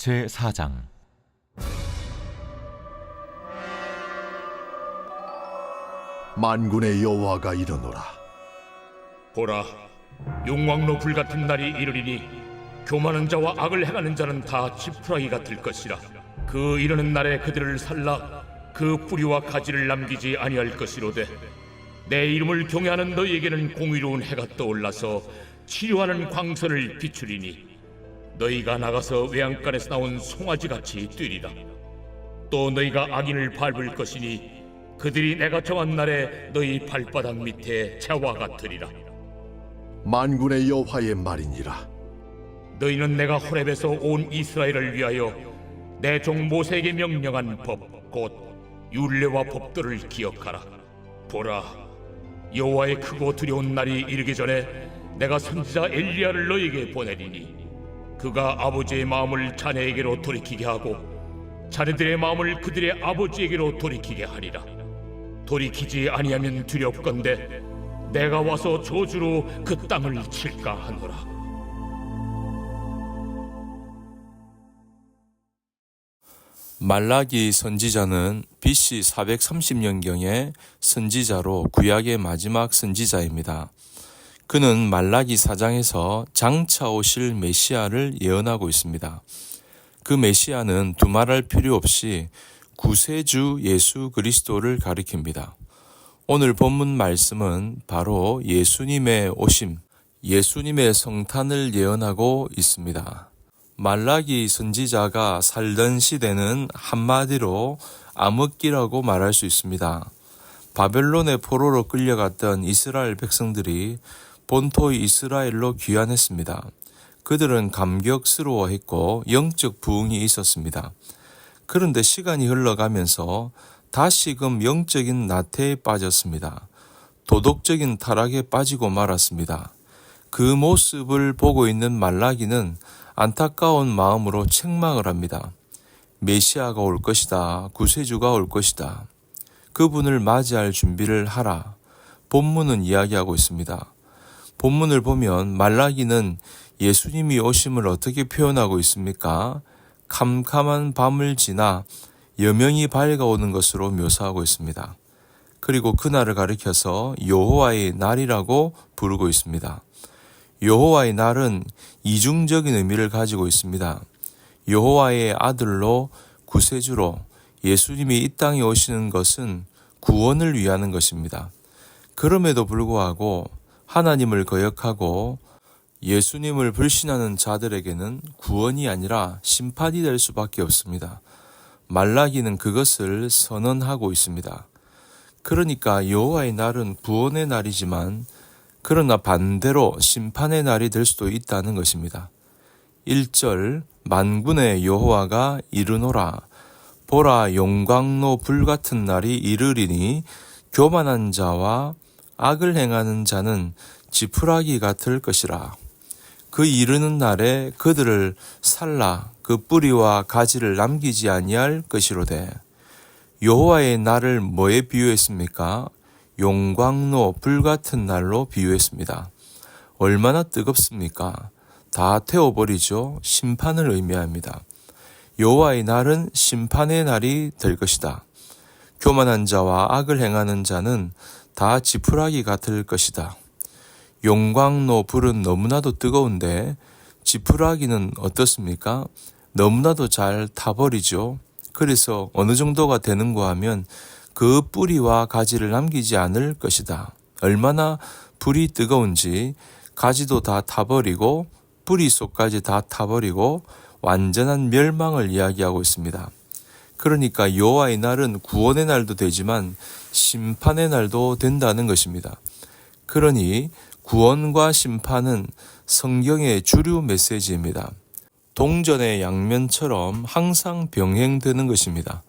제 4장. 만군의 여호와가 이르노라. 보라, 용왕로 불같은 날이 이르리니 교만한 자와 악을 행하는 자는 다 지푸라기가 될 것이라. 그 이르는 날에 그들을 살라. 그 뿌리와 가지를 남기지 아니할 것이로되 내 이름을 경외하는 너희에게는 공의로운 해가 떠올라서 치료하는 광선을 비추리니 너희가 나가서 외양간에서 나온 송아지 같이 뛰리라. 또 너희가 악인을 밟을 것이니 그들이 내가 정한 날에 너희 발바닥 밑에 재와 같으리라. 만군의 여호와의 말이니라 너희는 내가 호렙에서 온 이스라엘을 위하여 내 종 모세에게 명령한 법, 곧 율례와 법도를 기억하라. 보라, 여호와의 크고 두려운 날이 이르기 전에 내가 선지자 엘리야를 너희에게 보내리니 그가 아버지의 마음을 자네에게로 돌이키게 하고 자네들의 마음을 그들의 아버지에게로 돌이키게 하리라. 돌이키지 아니하면 두렵건대 내가 와서 저주로 그 땅을 칠까 하노라. 말라기 선지자는 BC 430년경의 선지자로 구약의 마지막 선지자입니다. 그는 말라기 사장에서 장차 오실 메시아를 예언하고 있습니다. 그 메시아는 두말할 필요 없이 구세주 예수 그리스도를 가리킵니다. 오늘 본문 말씀은 바로 예수님의 오심, 예수님의 성탄을 예언하고 있습니다. 말라기 선지자가 살던 시대는 한마디로 암흑기라고 말할 수 있습니다. 바벨론의 포로로 끌려갔던 이스라엘 백성들이 본토 이스라엘로 귀환했습니다. 그들은 감격스러워했고 영적 부흥이 있었습니다. 그런데 시간이 흘러가면서 다시금 영적인 나태에 빠졌습니다. 도덕적인 타락에 빠지고 말았습니다. 그 모습을 보고 있는 말라기는 안타까운 마음으로 책망을 합니다. 메시아가 올 것이다. 구세주가 올 것이다. 그분을 맞이할 준비를 하라. 본문은 이야기하고 있습니다. 본문을 보면 말라기는 예수님이 오심을 어떻게 표현하고 있습니까? 캄캄한 밤을 지나 여명이 밝아오는 것으로 묘사하고 있습니다. 그리고 그날을 가리켜서 여호와의 날이라고 부르고 있습니다. 여호와의 날은 이중적인 의미를 가지고 있습니다. 여호와의 아들로 구세주로 예수님이 이 땅에 오시는 것은 구원을 위하는 것입니다. 그럼에도 불구하고 하나님을 거역하고 예수님을 불신하는 자들에게는 구원이 아니라 심판이 될 수밖에 없습니다. 말라기는 그것을 선언하고 있습니다. 그러니까 여호와의 날은 구원의 날이지만 그러나 반대로 심판의 날이 될 수도 있다는 것입니다. 1절 만군의 여호와가 이르노라 보라 용광로 불 같은 날이 이르리니 교만한 자와 악을 행하는 자는 지푸라기 같을 것이라 그 이르는 날에 그들을 살라 그 뿌리와 가지를 남기지 아니할 것이로되 여호와의 날을 뭐에 비유했습니까? 용광로 불 같은 날로 비유했습니다. 얼마나 뜨겁습니까? 다 태워버리죠. 심판을 의미합니다. 여호와의 날은 심판의 날이 될 것이다. 교만한 자와 악을 행하는 자는 다 지푸라기 같을 것이다. 용광로 불은 너무나도 뜨거운데 지푸라기는 어떻습니까? 너무나도 잘 타버리죠. 그래서 어느 정도가 되는가 하면 그 뿌리와 가지를 남기지 않을 것이다. 얼마나 불이 뜨거운지 가지도 다 타버리고 뿌리 속까지 다 타버리고 완전한 멸망을 이야기하고 있습니다. 그러니까 여호와의 날은 구원의 날도 되지만 심판의 날도 된다는 것입니다. 그러니 구원과 심판은 성경의 주류 메시지입니다. 동전의 양면처럼 항상 병행되는 것입니다.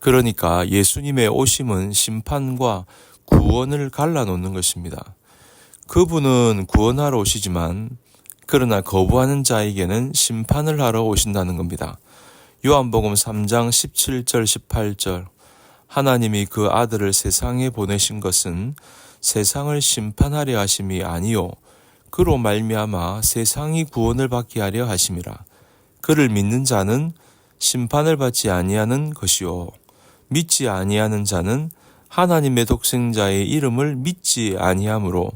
그러니까 예수님의 오심은 심판과 구원을 갈라놓는 것입니다. 그분은 구원하러 오시지만 그러나 거부하는 자에게는 심판을 하러 오신다는 겁니다. 요한복음 3장 17절 18절 하나님이 그 아들을 세상에 보내신 것은 세상을 심판하려 하심이 아니요 그로 말미암아 세상이 구원을 받게 하려 하심이라 그를 믿는 자는 심판을 받지 아니하는 것이요 믿지 아니하는 자는 하나님의 독생자의 이름을 믿지 아니하므로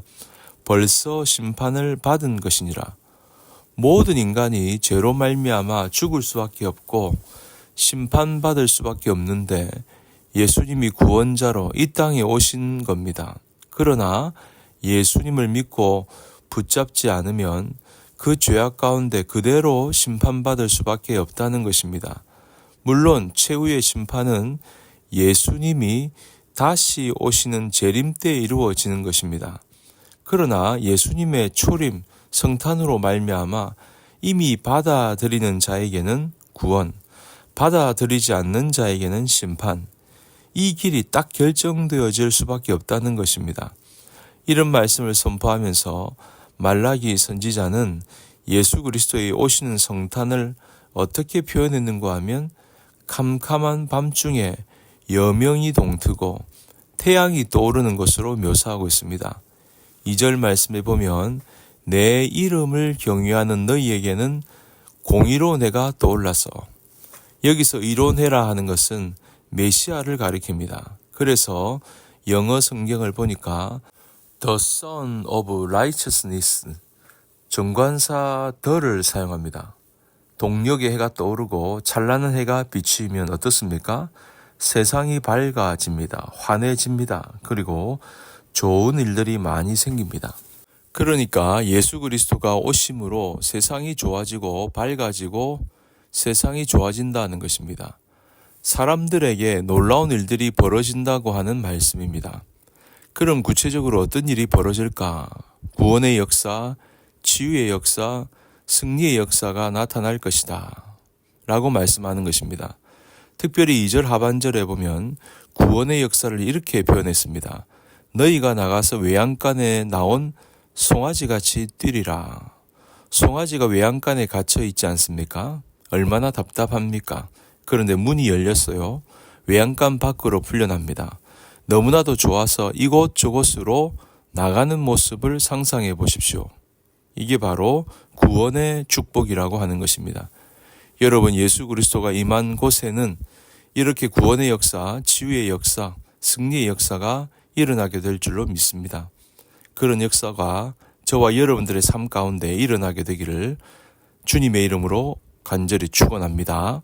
벌써 심판을 받은 것이니라. 모든 인간이 죄로 말미암아 죽을 수밖에 없고 심판받을 수밖에 없는데 예수님이 구원자로 이 땅에 오신 겁니다. 그러나 예수님을 믿고 붙잡지 않으면 그 죄악 가운데 그대로 심판받을 수밖에 없다는 것입니다. 물론 최후의 심판은 예수님이 다시 오시는 재림 때 이루어지는 것입니다. 그러나 예수님의 초림, 성탄으로 말미암아 이미 받아들이는 자에게는 구원, 받아들이지 않는 자에게는 심판, 이 길이 딱 결정되어질 수밖에 없다는 것입니다. 이런 말씀을 선포하면서 말라기 선지자는 예수 그리스도의 오시는 성탄을 어떻게 표현했는가 하면 캄캄한 밤중에 여명이 동트고 태양이 떠오르는 것으로 묘사하고 있습니다. 2절 말씀에 보면 내 이름을 경유하는 너희에게는 공의로 내가 떠올라서 여기서 이론해라 하는 것은 메시아를 가리킵니다. 그래서 영어 성경을 보니까 The Son of Righteousness 정관사 더를 사용합니다. 동력의 해가 떠오르고 찬란한 해가 비치면 어떻습니까? 세상이 밝아집니다. 환해집니다. 그리고 좋은 일들이 많이 생깁니다. 그러니까 예수 그리스도가 오심으로 세상이 좋아지고 밝아지고 세상이 좋아진다는 것입니다. 사람들에게 놀라운 일들이 벌어진다고 하는 말씀입니다. 그럼 구체적으로 어떤 일이 벌어질까? 구원의 역사, 치유의 역사, 승리의 역사가 나타날 것이다. 라고 말씀하는 것입니다. 특별히 2절 하반절에 보면 구원의 역사를 이렇게 표현했습니다. 너희가 나가서 외양간에 나온 송아지 같이 뛰리라. 송아지가 외양간에 갇혀 있지 않습니까? 얼마나 답답합니까? 그런데 문이 열렸어요. 외양간 밖으로 풀려납니다. 너무나도 좋아서 이곳저곳으로 나가는 모습을 상상해 보십시오. 이게 바로 구원의 축복이라고 하는 것입니다. 여러분, 예수 그리스도가 임한 곳에는 이렇게 구원의 역사, 치유의 역사, 승리의 역사가 일어나게 될 줄로 믿습니다. 그런 역사가 저와 여러분들의 삶 가운데 일어나게 되기를 주님의 이름으로 간절히 축원합니다.